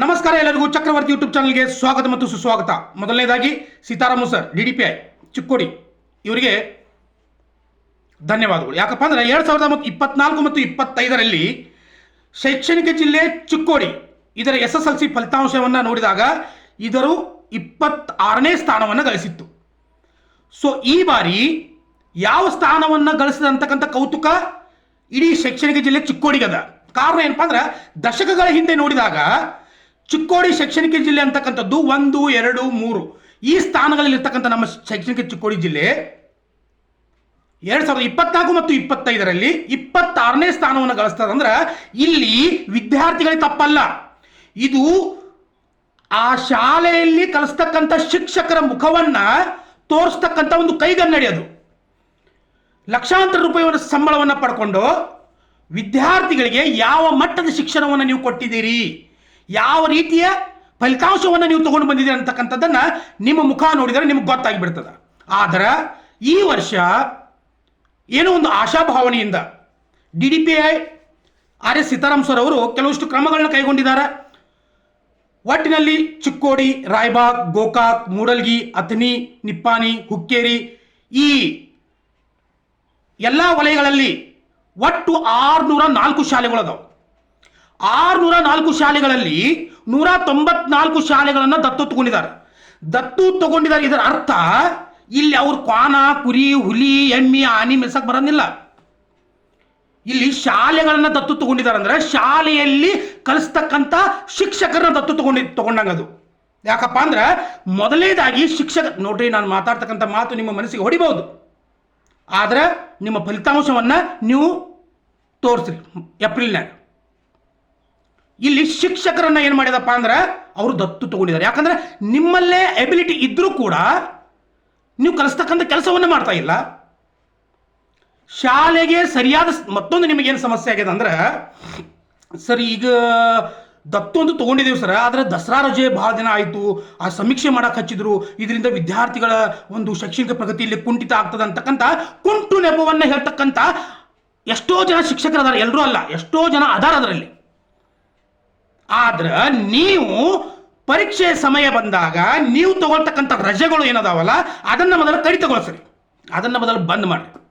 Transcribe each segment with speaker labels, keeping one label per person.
Speaker 1: ನಮಸ್ಕಾರ ಎಲ್ಲರಿಗೂ ಚಕ್ರವರ್ತಿ ಯೂಟ್ಯೂಬ್ ಚಾನಲ್ಗೆ ಸ್ವಾಗತ ಮತ್ತು ಸುಸ್ವಾಗತ. ಮೊದಲನೇದಾಗಿ Sitaramu sir D D P I Chikkodi. ಇವರಿಗೆ ಧನ್ಯವಾದಗಳು. ಯಾಕಪ್ಪ ಅಂದರೆ ಎರಡು ಸಾವಿರದ ಮತ್ತು ಇಪ್ಪತ್ನಾಲ್ಕು ಮತ್ತು ಇಪ್ಪತ್ತೈದರಲ್ಲಿ ಶೈಕ್ಷಣಿಕ ಜಿಲ್ಲೆ ಚಿಕ್ಕೋಡಿ. ಇದರ ಎಸ್ ಎಸ್ ಎಲ್ ಸಿ ಫಲಿತಾಂಶವನ್ನು ನೋಡಿದಾಗ ಇದರು ಇಪ್ಪತ್ತಾರನೇ ಸ್ಥಾನವನ್ನು ಗಳಿಸಿತ್ತು. ಸೊ ಈ ಬಾರಿ ಯಾವ ಸ್ಥಾನವನ್ನು ಗಳಿಸಿದ ಅಂತಕ್ಕಂಥ ಕೌತುಕ ಇಡೀ ಶೈಕ್ಷಣಿಕ ಜಿಲ್ಲೆ ಚಿಕ್ಕೋಡಿಗದ. ಕಾರಣ ಏನಪ್ಪ ಅಂದ್ರೆ ದಶಕಗಳ ಹಿಂದೆ ನೋಡಿದಾಗ ಚಿಕ್ಕೋಡಿ ಶೈಕ್ಷಣಿಕ ಜಿಲ್ಲೆ ಅಂತಕ್ಕಂಥದ್ದು ಒಂದು, ಎರಡು, ಮೂರು. ಈ ಸ್ಥಾನಗಳಲ್ಲಿರ್ತಕ್ಕಂಥ ನಮ್ಮ ಶೈಕ್ಷಣಿಕ ಚಿಕ್ಕೋಡಿ ಜಿಲ್ಲೆ ಎರಡ್ ಸಾವಿರದ ಇಪ್ಪತ್ನಾಲ್ಕು ಮತ್ತು ಇಪ್ಪತ್ತೈದರಲ್ಲಿ ಇಪ್ಪತ್ತಾರನೇ ಸ್ಥಾನವನ್ನು ಗಳಿಸ್ತದೆ ಅಂದ್ರೆ ಇಲ್ಲಿ ವಿದ್ಯಾರ್ಥಿಗಳಿಗೆ ತಪ್ಪಲ್ಲ. ಇದು ಆ ಶಾಲೆಯಲ್ಲಿ ಕಲಿಸ್ತಕ್ಕಂಥ ಶಿಕ್ಷಕರ ಮುಖವನ್ನ ತೋರಿಸ್ತಕ್ಕಂಥ ಒಂದು ಕೈಗನ್ನಡಿ ಅದು. ಲಕ್ಷಾಂತರ ರೂಪಾಯಿ ಸಂಬಳವನ್ನು ಪಡ್ಕೊಂಡು ವಿದ್ಯಾರ್ಥಿಗಳಿಗೆ ಯಾವ ಮಟ್ಟದ ಶಿಕ್ಷಣವನ್ನು ನೀವು ಕೊಟ್ಟಿದ್ದೀರಿ? ಯಾವ ರೀತಿಯ ಫಲಿತಾಂಶವನ್ನು ನೀವು ತಗೊಂಡು ಬಂದಿದ್ದೀರಿ ಅಂತಕ್ಕಂಥದ್ದನ್ನು ನಿಮ್ಮ ಮುಖ ನೋಡಿದರೆ ನಿಮ್ಗೆ ಗೊತ್ತಾಗಿಬಿಡ್ತದೆ. ಆದರೆ ಈ ವರ್ಷ ಏನೋ ಒಂದು ಆಶಾಭಾವನೆಯಿಂದ D D P I R S Sitaram sir ಅವರು ಕೆಲವಷ್ಟು ಕ್ರಮಗಳನ್ನ ಕೈಗೊಂಡಿದ್ದಾರೆ. ಒಟ್ಟಿನಲ್ಲಿ ಚಿಕ್ಕೋಡಿ, ರಾಯಬಾಗ್, ಗೋಕಾಕ್, ಮೂಡಲ್ಗಿ, ಅಥಣಿ ನಿಪ್ಪಾನಿ ಹುಕ್ಕೇರಿ ಈ ಎಲ್ಲ ವಲಯಗಳಲ್ಲಿ ಒಟ್ಟು ಆರುನೂರ ನಾಲ್ಕು ಶಾಲೆಗಳದಾವೆ ಆರುನೂರ ನಾಲ್ಕು ಶಾಲೆಗಳಲ್ಲಿ ನೂರ ತೊಂಬತ್ನಾಲ್ಕು ಶಾಲೆಗಳನ್ನು ದತ್ತು ತಗೊಂಡಿದ್ದಾರೆ. ದತ್ತು ತಗೊಂಡಿದ್ದಾರೆ ಇದರ ಅರ್ಥ ಇಲ್ಲಿ ಅವ್ರ ಕ್ವಾನ, ಕುರಿ, ಹುಲಿ, ಎಮ್ಮಿ, ಆನಿ ಮೆಸಕ್ ಬರೋದಿಲ್ಲ. ಇಲ್ಲಿ ಶಾಲೆಗಳನ್ನ ದತ್ತು ತಗೊಂಡಿದ್ದಾರೆ ಅಂದ್ರೆ ಶಾಲೆಯಲ್ಲಿ ಕಲಿಸ್ತಕ್ಕಂಥ ಶಿಕ್ಷಕರನ್ನ ದತ್ತು ತಗೊಂಡಿ ತಗೊಂಡಂಗ ಅದು ಯಾಕಪ್ಪ ಅಂದ್ರೆ ಮೊದಲನೇದಾಗಿ ಶಿಕ್ಷಕ, ನೋಡ್ರಿ ನಾನು ಮಾತಾಡ್ತಕ್ಕಂಥ ಮಾತು ನಿಮ್ಮ ಮನಸ್ಸಿಗೆ ಹೊಡಿಬಹುದು. ಆದ್ರೆ ನಿಮ್ಮ ಫಲಿತಾಂಶವನ್ನ ನೀವು ತೋರಿಸ್ರಿ ಏಪ್ರಿಲ್ನಾಗ ಇಲ್ಲಿ ಶಿಕ್ಷಕರನ್ನ ಏನು ಮಾಡಿದಪ್ಪ ಅಂದ್ರೆ ಅವರು ದತ್ತು ತಗೊಂಡಿದ್ದಾರೆ. ಯಾಕಂದ್ರೆ ನಿಮ್ಮಲ್ಲೇ ಎಬಿಲಿಟಿ ಇದ್ದರೂ ಕೂಡ ನೀವು ಕಲಿಸ್ತಕ್ಕಂಥ ಕೆಲಸವನ್ನ ಮಾಡ್ತಾ ಇಲ್ಲ. ಶಾಲೆಗೆ ಸರಿಯಾದ ಮತ್ತೊಂದು ನಿಮಗೇನು ಸಮಸ್ಯೆ ಆಗಿದೆ ಅಂದ್ರೆ, ಸರ್, ಈಗ ದತ್ತು ಒಂದು ತಗೊಂಡಿದ್ದೀವಿ ಸರ್, ಆದರೆ ದಸರಾ ರಜೆ ಭಾಳ ದಿನ ಆಯಿತು, ಆ ಸಮೀಕ್ಷೆ ಮಾಡಕ್ಕೆ ಹಚ್ಚಿದ್ರು, ಇದರಿಂದ ವಿದ್ಯಾರ್ಥಿಗಳ ಒಂದು ಶೈಕ್ಷಣಿಕ ಪ್ರಗತಿಯಲ್ಲಿ ಕುಂಠಿತ ಆಗ್ತದೆ ಅಂತಕ್ಕಂಥ ಕುಂಟು ನೆಪವನ್ನು ಹೇಳ್ತಕ್ಕಂಥ ಎಷ್ಟೋ ಜನ ಶಿಕ್ಷಕರು ಅದಾರ ಎಲ್ಲರೂ ಅಲ್ಲ, ಎಷ್ಟೋ ಜನ ಅದಾರ ಅದರಲ್ಲಿ. ಆದ್ರೆ ನೀವು ಪರೀಕ್ಷೆ ಸಮಯ ಬಂದಾಗ ನೀವು ತಗೊಳ್ತಕ್ಕಂಥ ರಜೆಗಳು ಏನದಾವಲ್ಲ, ಅದನ್ನ ಮೊದಲು ಕಡಿತಗೊಳಿಸ್ರಿ ಅದನ್ನ ಮೊದಲು ಬಂದ್ ಮಾಡಿ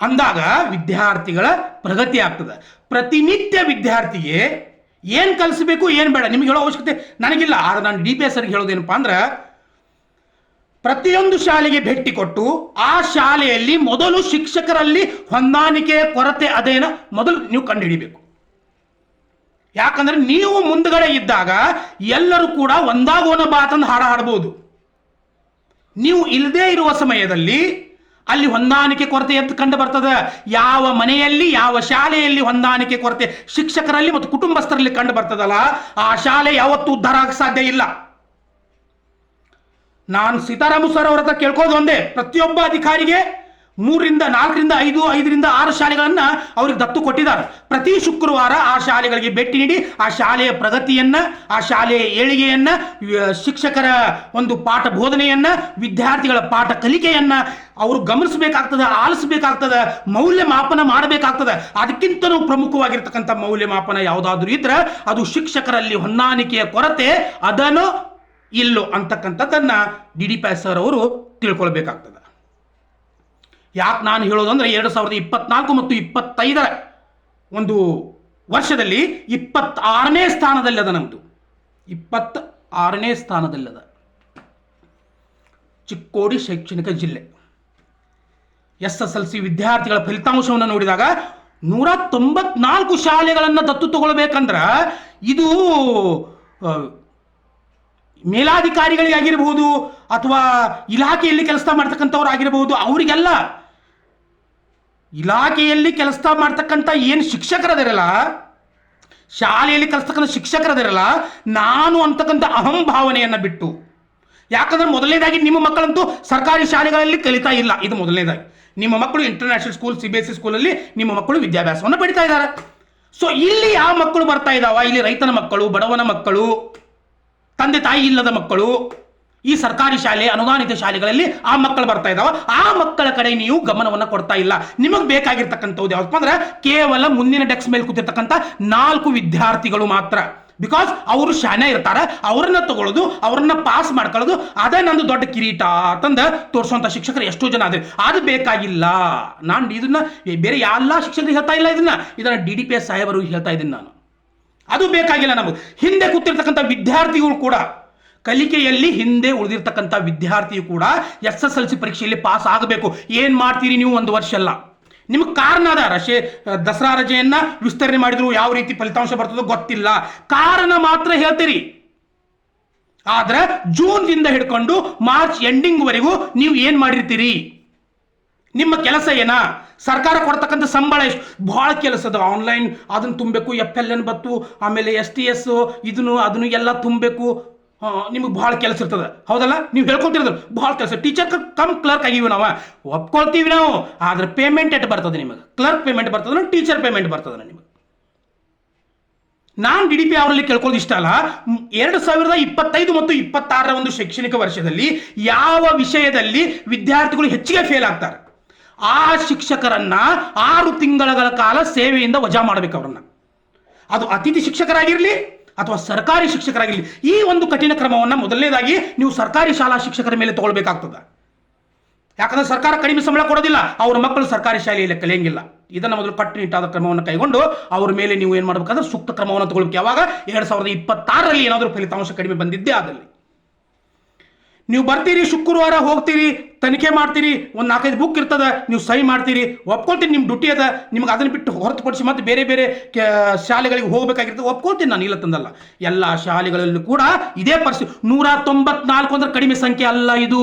Speaker 1: ಅಂದಾಗ ವಿದ್ಯಾರ್ಥಿಗಳ ಪ್ರಗತಿ ಆಗ್ತದೆ. ಪ್ರತಿನಿತ್ಯ ವಿದ್ಯಾರ್ಥಿಗೆ ಏನು ಕಲಿಸಬೇಕು, ಏನು ಬೇಡ, ನಿಮಗೆ ಹೇಳೋ ಅವಶ್ಯಕತೆ ನನಗಿಲ್ಲ. ಆದ್ರೆ ನಾನು ಡಿ ಪಿ ಎಸ್ ಅವ್ರಿಗೆ ಹೇಳೋದೇನಪ್ಪ ಅಂದ್ರೆ, ಪ್ರತಿಯೊಂದು ಶಾಲೆಗೆ ಭೇಟಿ ಕೊಟ್ಟು ಆ ಶಾಲೆಯಲ್ಲಿ ಮೊದಲು ಶಿಕ್ಷಕರಲ್ಲಿ ಹೊಂದಾಣಿಕೆಯ ಕೊರತೆ ಅದೇನ ಮೊದಲು ನೀವು ಕಂಡುಹಿಡಿಬೇಕು ಯಾಕಂದ್ರೆ ನೀವು ಮುಂದ್ಗಡೆ ಇದ್ದಾಗ ಎಲ್ಲರೂ ಕೂಡ ಒಂದಾಗೋನ ಬಾತಂದು ಹಾಡ ಹಾಡ್ಬೋದು. ನೀವು ಇಲ್ಲದೇ ಇರುವ ಸಮಯದಲ್ಲಿ ಅಲ್ಲಿ ಹೊಂದಾಣಿಕೆ ಕೊರತೆ ಎದ್ದು ಕಂಡು ಬರ್ತದೆ. ಯಾವ ಮನೆಯಲ್ಲಿ, ಯಾವ ಶಾಲೆಯಲ್ಲಿ ಹೊಂದಾಣಿಕೆ ಕೊರತೆ ಶಿಕ್ಷಕರಲ್ಲಿ ಮತ್ತು ಕುಟುಂಬಸ್ಥರಲ್ಲಿ ಕಂಡು ಬರ್ತದಲ್ಲ, ಆ ಶಾಲೆ ಯಾವತ್ತೂ ಉದ್ಧಾರ ಆಗಕ್ಕೆ ಸಾಧ್ಯ ಇಲ್ಲ. ನಾನು ಸೀತಾರಾಮ ಸರ್ ಅವ್ರ ಹತ್ರ ಕೇಳ್ಕೋದು ಒಂದೇ ಪ್ರತಿಯೊಬ್ಬ ಅಧಿಕಾರಿಗೆ ಮೂರರಿಂದ ನಾಲ್ಕರಿಂದ ಐದು, ಐದರಿಂದ ಆರು ಶಾಲೆಗಳನ್ನು ಅವ್ರಿಗೆ ದತ್ತು ಕೊಟ್ಟಿದ್ದಾರೆ. ಪ್ರತಿ ಶುಕ್ರವಾರ ಆ ಶಾಲೆಗಳಿಗೆ ಭೇಟಿ ನೀಡಿ ಆ ಶಾಲೆಯ ಪ್ರಗತಿಯನ್ನ, ಆ ಶಾಲೆಯ ಏಳಿಗೆಯನ್ನ ಶಿಕ್ಷಕರ ಒಂದು ಪಾಠ ಬೋಧನೆಯನ್ನ, ವಿದ್ಯಾರ್ಥಿಗಳ ಪಾಠ ಕಲಿಕೆಯನ್ನ ಅವರು ಗಮನಿಸಬೇಕಾಗ್ತದೆ, ಆಲಿಸಬೇಕಾಗ್ತದೆ, ಮೌಲ್ಯಮಾಪನ ಮಾಡಬೇಕಾಗ್ತದೆ. ಅದಕ್ಕಿಂತಲೂ ಪ್ರಮುಖವಾಗಿರ್ತಕ್ಕಂಥ ಮೌಲ್ಯಮಾಪನ ಯಾವುದಾದ್ರೂ ಇದ್ರೆ ಅದು ಶಿಕ್ಷಕರಲ್ಲಿ ಹೊಂದಾಣಿಕೆಯ ಕೊರತೆ ಅದನ್ನು ಇಲ್ಲೋ ಅಂತಕ್ಕಂಥದ್ದನ್ನ ಡಿ ಡಿ ಪ್ಯಾಸರ್ ಸರ್ ಅವರು ತಿಳ್ಕೊಳ್ಬೇಕಾಗ್ತದೆ. ಯಾಕೆ ನಾನು ಹೇಳೋದಂದ್ರೆ ಎರಡು ಸಾವಿರದ ಇಪ್ಪತ್ನಾಲ್ಕು ಮತ್ತು ಇಪ್ಪತ್ತೈದರ ಒಂದು ವರ್ಷದಲ್ಲಿ ಇಪ್ಪತ್ತಾರನೇ ಸ್ಥಾನದಲ್ಲಿ ಅದ ನಮ್ಮದು ಇಪ್ಪತ್ತ ಆರನೇ ಸ್ಥಾನದಲ್ಲದ ಚಿಕ್ಕೋಡಿ ಶೈಕ್ಷಣಿಕ ಜಿಲ್ಲೆ. ಎಸ್ ಎಸ್ ಎಲ್ ಸಿ ವಿದ್ಯಾರ್ಥಿಗಳ ಫಲಿತಾಂಶವನ್ನು ನೋಡಿದಾಗ ನೂರ ತೊಂಬತ್ನಾಲ್ಕು ಶಾಲೆಗಳನ್ನು ದತ್ತು ತಗೊಳ್ಬೇಕಂದ್ರೆ ಇದು ಮೇಲಾಧಿಕಾರಿಗಳಿಗೆ ಮೇಲಾಧಿಕಾರಿಗಳಿಗಾಗಿರ್ಬೋದು ಅಥವಾ ಇಲಾಖೆಯಲ್ಲಿ ಕೆಲಸ ಮಾಡ್ತಕ್ಕಂಥವ್ರು ಆಗಿರಬಹುದು, ಅವರಿಗೆಲ್ಲ ಇಲಾಖೆಯಲ್ಲಿ ಕೆಲಸ ಮಾಡ್ತಕ್ಕಂಥ ಏನು ಶಿಕ್ಷಕರದಿರಲ್ಲ, ಶಾಲೆಯಲ್ಲಿ ಕಲಿಸ್ತಕ್ಕಂಥ ಶಿಕ್ಷಕರದಿರಲ್ಲ, ನಾನು ಅಂತಕ್ಕಂಥ ಅಹಂಭಾವನೆಯನ್ನು ಬಿಟ್ಟು. ಯಾಕಂದ್ರೆ ಮೊದಲನೇದಾಗಿ ನಿಮ್ಮ ಮಕ್ಕಳಂತೂ ಸರ್ಕಾರಿ ಶಾಲೆಗಳಲ್ಲಿ ಕಲಿತಾ ಇಲ್ಲ. ಇದು ಮೊದಲನೇದಾಗಿ. ನಿಮ್ಮ ಮಕ್ಕಳು international school C B S C ಸ್ಕೂಲಲ್ಲಿ ನಿಮ್ಮ ಮಕ್ಕಳು ವಿದ್ಯಾಭ್ಯಾಸವನ್ನು ಪಡಿತಾ ಇದ್ದಾರೆ. ಸೊ ಇಲ್ಲಿ ಯಾವ ಮಕ್ಕಳು ಬರ್ತಾ ಇದ್ದಾವ? ಇಲ್ಲಿ ರೈತನ ಮಕ್ಕಳು, ಬಡವನ ಮಕ್ಕಳು, ತಂದೆ ತಾಯಿ ಇಲ್ಲದ ಮಕ್ಕಳು ಈ ಸರ್ಕಾರಿ ಶಾಲೆ, ಅನುದಾನಿತ ಶಾಲೆಗಳಲ್ಲಿ ಆ ಮಕ್ಕಳು ಬರ್ತಾ ಇದ್ದಾವೆ ಆ ಮಕ್ಕಳ ಕಡೆ ನೀವು ಗಮನವನ್ನು ಕೊಡ್ತಾ ಇಲ್ಲ. ನಿಮಗೆ ಬೇಕಾಗಿರ್ತಕ್ಕಂಥದ್ದು ಯಾವಪ್ಪ ಅಂದ್ರೆ ಕೇವಲ ಮುಂದಿನ ಡೆಕ್ಸ್ ಮೇಲೆ ಕೂತಿರ್ತಕ್ಕಂಥ ನಾಲ್ಕು ವಿದ್ಯಾರ್ಥಿಗಳು ಮಾತ್ರ. ಬಿಕಾಸ್ ಅವರು ಶಾನೆ ಇರ್ತಾರೆ, ಅವ್ರನ್ನ ತಗೊಳ್ಳೋದು ಅವ್ರನ್ನ ಪಾಸ್ ಮಾಡ್ಕೊಳ್ಳೋದು, ಅದೇ ನಂದು ದೊಡ್ಡ ಕಿರೀಟ ಅಂತಂದ ತೋರಿಸುವಂಥ ಶಿಕ್ಷಕರು ಎಷ್ಟೋ ಜನ ಆದ್ರೆ ಅದು ಬೇಕಾಗಿಲ್ಲ. ನಾನು ಇದನ್ನ ಬೇರೆ ಎಲ್ಲ ಶಿಕ್ಷಕರು ಹೇಳ್ತಾ ಇಲ್ಲ ಇದನ್ನ. ಇದನ್ನ ಡಿ ಡಿ ಪಿ ಎಸ್ ಸಾಹೇಬರು ಹೇಳ್ತಾ ಇದ್ದೀನಿ ನಾನು. ಅದು ಬೇಕಾಗಿಲ್ಲ ನಮಗೆ. ಹಿಂದೆ ಕೂತಿರ್ತಕ್ಕಂಥ ವಿದ್ಯಾರ್ಥಿಗಳು ಕೂಡ ಕಲಿಕೆಯಲ್ಲಿ ಹಿಂದೆ ಉಳಿದಿರ್ತಕ್ಕಂಥ ವಿದ್ಯಾರ್ಥಿಯು ಕೂಡ ಎಸ್ ಎಸ್ ಎಲ್ ಸಿ ಪರೀಕ್ಷೆಯಲ್ಲಿ ಪಾಸ್ ಆಗಬೇಕು. ಏನು ಮಾಡ್ತೀರಿ ನೀವು ಒಂದು ವರ್ಷ ಅಲ್ಲ ನಿಮಗೆ ಕಾರಣ ಅದ, ರಶೆ ದಸರಾ ರಜೆಯನ್ನ ವಿಸ್ತರಣೆ ಮಾಡಿದ್ರು ಯಾವ ರೀತಿ ಫಲಿತಾಂಶ ಬರ್ತದೋ ಗೊತ್ತಿಲ್ಲ. ಕಾರಣ ಮಾತ್ರ ಹೇಳ್ತೀರಿ. ಆದ್ರೆ ಜೂನ್ದಿಂದ ಹಿಡ್ಕೊಂಡು ಮಾರ್ಚ್ ಎಂಡಿಂಗ್ವರೆಗೂ ನೀವು ಏನು ಮಾಡಿರ್ತೀರಿ? ನಿಮ್ಮ ಕೆಲಸ ಏನ? ಸರ್ಕಾರ ಕೊಡ್ತಕ್ಕಂಥ ಸಂಬಳ ಎಷ್ಟು? ಭಾಳ ಕೆಲಸ ಅದ ಆನ್ಲೈನ್ ಅದನ್ನು ತುಂಬಬೇಕು, ಎಫ್ ಎಲ್ ಎನ್ ಬತ್ತು, ಆಮೇಲೆ ಎಸ್ ಟಿ ಎಸ್, ಇದನ್ನು, ಅದನ್ನು ಎಲ್ಲ ತುಂಬಬೇಕು. ನಿಮಗೆ ಭಾಳ ಕೆಲಸ ಇರ್ತದೆ. ಹೌದಲ್ಲ? ನೀವು ಹೇಳ್ಕೊತಿರೋದು ಭಾಳ ಕೆಲಸ. ಟೀಚರ್ ಕಮ್ ಕ್ಲರ್ಕ್ ಆಗಿವಿ ನಾವು. ಒಪ್ಕೊಳ್ತೀವಿ ನಾವು. ಆದ್ರೆ ಪೇಮೆಂಟ್ ಎಟ್ ಬರ್ತದೆ ನಿಮಗೆ? ಕ್ಲರ್ಕ್ ಪೇಮೆಂಟ್ ಬರ್ತದ ಟೀಚರ್ ಪೇಮೆಂಟ್ ಬರ್ತದೆ ನಿಮಗೆ? ನಾನು ಡಿ ಡಿ ಪಿ ಅವರಲ್ಲಿ ಕೇಳ್ಕೊಳ್ಳೋದು ಇಷ್ಟ ಅಲ್ಲ. ಎರಡು ಸಾವಿರದ ಇಪ್ಪತ್ತೈದು ಮತ್ತು ಇಪ್ಪತ್ತಾರರ ಒಂದು ಶೈಕ್ಷಣಿಕ ವರ್ಷದಲ್ಲಿ ಯಾವ ವಿಷಯದಲ್ಲಿ ವಿದ್ಯಾರ್ಥಿಗಳು ಹೆಚ್ಚಿಗೆ ಫೇಲ್ ಆಗ್ತಾರೆ? ಆ ಶಿಕ್ಷಕರನ್ನ ಆರು ತಿಂಗಳ ಕಾಲ ಸೇವೆಯಿಂದ ವಜಾ ಮಾಡಬೇಕು ಅವ್ರನ್ನ. ಅದು ಅತಿಥಿ ಶಿಕ್ಷಕರಾಗಿರಲಿ ಅಥವಾ ಸರ್ಕಾರಿ ಶಿಕ್ಷಕರಾಗಿರಲಿ, ಈ ಒಂದು ಕಠಿಣ ಕ್ರಮವನ್ನು ಮೊದಲನೇದಾಗಿ ನೀವು ಸರ್ಕಾರಿ ಶಾಲಾ ಶಿಕ್ಷಕರ ಮೇಲೆ ತಗೊಳ್ಬೇಕಾಗ್ತದೆ. ಯಾಕಂದ್ರೆ ಸರ್ಕಾರ ಕಡಿಮೆ ಸಂಬಳ ಕೊಡೋದಿಲ್ಲ, ಅವ್ರ ಮಕ್ಕಳು ಸರ್ಕಾರಿ ಶಾಲೆಯಲ್ಲಿ ಕಲಿಯಂಗಿಲ್ಲ. ಇದನ್ನು ಮೊದಲು ಕಟ್ಟುನಿಟ್ಟಾದ ಕ್ರಮವನ್ನು ಕೈಗೊಂಡು ಅವ್ರ ಮೇಲೆ ನೀವು ಏನು ಮಾಡಬೇಕಾದ್ರೆ ಸೂಕ್ತ ಕ್ರಮವನ್ನು ತಗೊಳ್ಬೇಕು. ಯಾವಾಗ? ಎರಡು ಸಾವಿರದ ಇಪ್ಪತ್ತಾರರಲ್ಲಿ ಏನಾದರೂ ಫಲಿತಾಂಶ ಕಡಿಮೆ ಬಂದಿದ್ದೇ ಆದಲ್ಲಿ. ನೀವು ಬರ್ತೀರಿ, ಶುಕ್ರವಾರ ಹೋಗ್ತೀರಿ, ತನಿಖೆ ಮಾಡ್ತೀರಿ, ಒಂದು ನಾಲ್ಕೈದು ಬುಕ್ ಇರ್ತದೆ, ನೀವು ಸಹಿ ಮಾಡ್ತೀರಿ, ಒಪ್ಕೊಳ್ತೀನಿ ನಿಮ್ಮ ಡ್ಯೂಟಿ ಅದ, ನಿಮ್ಗೆ ಅದನ್ನು ಬಿಟ್ಟು ಹೊರತುಪಡಿಸಿ ಮತ್ತೆ ಬೇರೆ ಬೇರೆ ಶಾಲೆಗಳಿಗೆ ಹೋಗಬೇಕಾಗಿರ್ತದೆ, ಒಪ್ಕೊಳ್ತೀನಿ ನಾನು ಇಲ್ಲ ತಂದಲ್ಲ ಎಲ್ಲ ಶಾಲೆಗಳಲ್ಲೂ ಕೂಡ ಇದೇ ಪರಿಸ್ಥಿತಿ, ನೂರ ತೊಂಬತ್ನಾಲ್ಕು ಅಂದ್ರೆ ಕಡಿಮೆ ಸಂಖ್ಯೆ ಅಲ್ಲ ಇದು.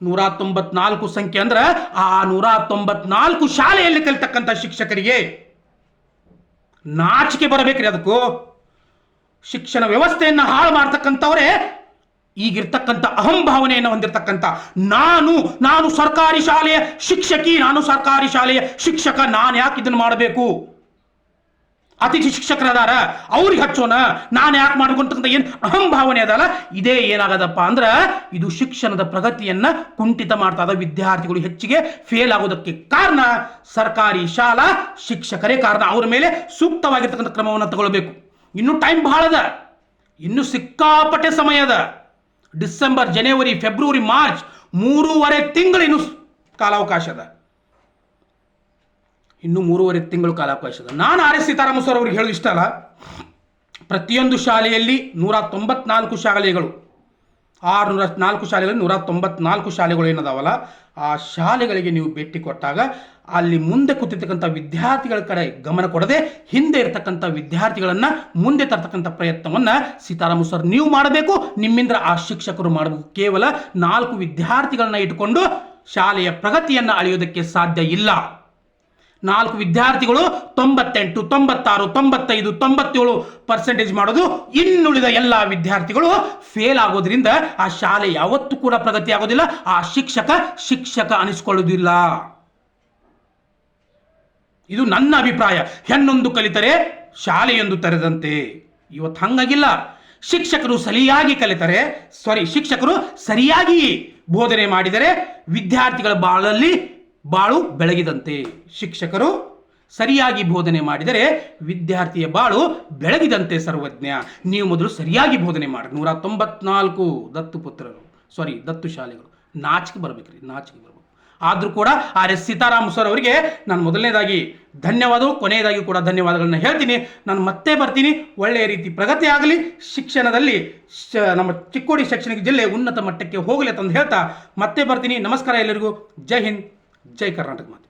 Speaker 1: ನೂರ ತೊಂಬತ್ನಾಲ್ಕು ಸಂಖ್ಯೆ ಅಂದ್ರೆ ಆ ನೂರ ತೊಂಬತ್ನಾಲ್ಕು ಶಾಲೆಯಲ್ಲಿ ಕಲಿತಕ್ಕಂಥ ಶಿಕ್ಷಕರಿಗೆ ನಾಚಿಕೆ ಬರಬೇಕ್ರಿ ಅದಕ್ಕೂ. ಶಿಕ್ಷಣ ವ್ಯವಸ್ಥೆಯನ್ನು ಹಾಳು ಮಾಡ್ತಕ್ಕಂಥವರೇ ಈಗಿರ್ತಕ್ಕಂಥ ಅಹಂಭಾವನೆಯನ್ನು ಹೊಂದಿರತಕ್ಕಂಥ ನಾನು ನಾನು ಸರ್ಕಾರಿ ಶಾಲೆಯ ಶಿಕ್ಷಕಿ, ನಾನು ಸರ್ಕಾರಿ ಶಾಲೆಯ ಶಿಕ್ಷಕ, ನಾನು ಯಾಕೆ ಇದನ್ನು ಮಾಡಬೇಕು? ಅತಿಥಿ ಶಿಕ್ಷಕರದಾರ, ಅವ್ರಿಗೆ ಹಚ್ಚೋಣ, ನಾನು ಯಾಕೆ ಮಾಡ್ಕೊಂತಕ್ಕಂಥ ಏನು ಅಹಂಭಾವನೆ ಅದಲ್ಲ? ಇದೇ ಏನಾಗದಪ್ಪ ಅಂದ್ರೆ ಇದು ಶಿಕ್ಷಣದ ಪ್ರಗತಿಯನ್ನ ಕುಂಠಿತ ಮಾಡ್ತಾ ವಿದ್ಯಾರ್ಥಿಗಳು ಹೆಚ್ಚಿಗೆ ಫೇಲ್ ಆಗೋದಕ್ಕೆ ಕಾರಣ ಸರ್ಕಾರಿ ಶಾಲಾ ಶಿಕ್ಷಕರೇ ಕಾರಣ. ಅವ್ರ ಮೇಲೆ ಸೂಕ್ತವಾಗಿರ್ತಕ್ಕಂಥ ಕ್ರಮವನ್ನು ತಗೊಳ್ಬೇಕು. ಇನ್ನು ಟೈಮ್ ಬಹಳ ಅದ. ಇನ್ನು ಸಿಕ್ಕಾಪಟ್ಟೆ ಸಮಯ ಡಿಸೆಂಬರ್, ಜನವರಿ, ಫೆಬ್ರವರಿ, ಮಾರ್ಚ್ ಮೂರುವರೆ ತಿಂಗಳು ಇನ್ನು ಕಾಲಾವಕಾಶ ಅದ. ಇನ್ನು ಮೂರುವರೆ ತಿಂಗಳು ಕಾಲಾವಕಾಶ ಅದ. ನಾನು ಆರ್ ಎಸ್ ಸೀತಾರಾಮ ಸರ್ ಅವ್ರಿಗೆ ಹೇಳೋದು ಇಷ್ಟ ಅಲ್ಲ. ಪ್ರತಿಯೊಂದು ಶಾಲೆಯಲ್ಲಿ ನೂರ ತೊಂಬತ್ನಾಲ್ಕು ಶಾಲೆಗಳು ಆರುನೂರ ನಾಲ್ಕು ಶಾಲೆಗಳು, ನೂರ ತೊಂಬತ್ನಾಲ್ಕು ಶಾಲೆಗಳು ಏನದಾವಲ್ಲ, ಆ ಶಾಲೆಗಳಿಗೆ ನೀವು ಭೇಟಿ ಕೊಟ್ಟಾಗ ಅಲ್ಲಿ ಮುಂದೆ ಕೂತಿರ್ತಕ್ಕಂಥ ವಿದ್ಯಾರ್ಥಿಗಳ ಕಡೆ ಗಮನ ಕೊಡದೆ ಹಿಂದೆ ಇರತಕ್ಕಂಥ ವಿದ್ಯಾರ್ಥಿಗಳನ್ನು ಮುಂದೆ ತರ್ತಕ್ಕಂಥ ಪ್ರಯತ್ನವನ್ನು ಸೀತಾರಾಮ ಸರ್ ನೀವು ಮಾಡಬೇಕು. ನಿಮ್ಮಿಂದ ಆ ಶಿಕ್ಷಕರು ಮಾಡಬೇಕು ಕೇವಲ ನಾಲ್ಕು ವಿದ್ಯಾರ್ಥಿಗಳನ್ನ ಇಟ್ಕೊಂಡು ಶಾಲೆಯ ಪ್ರಗತಿಯನ್ನು ಅಳೆಯೋದಕ್ಕೆ ಸಾಧ್ಯ ಇಲ್ಲ. ನಾಲ್ಕು ವಿದ್ಯಾರ್ಥಿಗಳು ತೊಂಬತ್ತೆಂಟು, ತೊಂಬತ್ತಾರು, ತೊಂಬತ್ತೈದು, ತೊಂಬತ್ತೇಳು ಪರ್ಸೆಂಟೇಜ್ ಮಾಡೋದು ಇನ್ನುಳಿದ ಎಲ್ಲ ವಿದ್ಯಾರ್ಥಿಗಳು ಫೇಲ್ ಆಗೋದ್ರಿಂದ ಆ ಶಾಲೆ ಯಾವತ್ತೂ ಕೂಡ ಪ್ರಗತಿ ಆಗೋದಿಲ್ಲ, ಆ ಶಿಕ್ಷಕ ಶಿಕ್ಷಕ ಅನಿಸ್ಕೊಳ್ಳೋದಿಲ್ಲ. ಇದು ನನ್ನ ಅಭಿಪ್ರಾಯ. ಹೆಣ್ಣೊಂದು ಕಲಿತರೆ ಶಾಲೆಯೊಂದು ತೆರೆದಂತೆ. ಇವತ್ತು ಹಂಗಾಗಿಲ್ಲ. ಶಿಕ್ಷಕರು ಸರಿಯಾಗಿ ಕಲಿತರೆ ಸಾರಿ ಶಿಕ್ಷಕರು ಸರಿಯಾಗಿ ಬೋಧನೆ ಮಾಡಿದರೆ ವಿದ್ಯಾರ್ಥಿಗಳ ಬಾಳಲ್ಲಿ ಬಾಳು ಬೆಳಗಿದಂತೆ. ಶಿಕ್ಷಕರು ಸರಿಯಾಗಿ ಬೋಧನೆ ಮಾಡಿದರೆ ವಿದ್ಯಾರ್ಥಿಯ ಬಾಳು ಬೆಳಗಿದಂತೆ ಸರ್ವಜ್ಞ. ನೀವು ಮೊದಲು ಸರಿಯಾಗಿ ಬೋಧನೆ ಮಾಡಿ. ನೂರ ತೊಂಬತ್ನಾಲ್ಕು ದತ್ತು ಪುತ್ರರು ಸಾರಿ ದತ್ತು ಶಾಲೆಗಳು. ನಾಚಿಕೆ ಬರಬೇಕ್ರಿ, ನಾಚಿಕೆ ಬರಬೇಕು. ಆದರೂ ಕೂಡ ಆರ್ ಎಸ್ ಸೀತಾರಾಮ ಸರ್ ಅವರಿಗೆ ನಾನು ಮೊದಲನೇದಾಗಿ ಧನ್ಯವಾದವು, ಕೊನೆಯದಾಗಿ ಕೂಡ ಧನ್ಯವಾದಗಳನ್ನ ಹೇಳ್ತೀನಿ. ನಾನು ಮತ್ತೆ ಬರ್ತೀನಿ. ಒಳ್ಳೆಯ ರೀತಿ ಪ್ರಗತಿ ಆಗಲಿ. ಶಿಕ್ಷಣದಲ್ಲಿ ನಮ್ಮ ಚಿಕ್ಕೋಡಿ ಶೈಕ್ಷಣಿಕ ಜಿಲ್ಲೆ ಉನ್ನತ ಮಟ್ಟಕ್ಕೆ ಹೋಗಲಿ ಅಂತಂದು ಹೇಳ್ತಾ ಮತ್ತೆ ಬರ್ತೀನಿ. ನಮಸ್ಕಾರ ಎಲ್ಲರಿಗೂ. ಜೈ ಹಿಂದ್. ಜೈ ಕರ್ನಾಟಕ ಮಾತೆ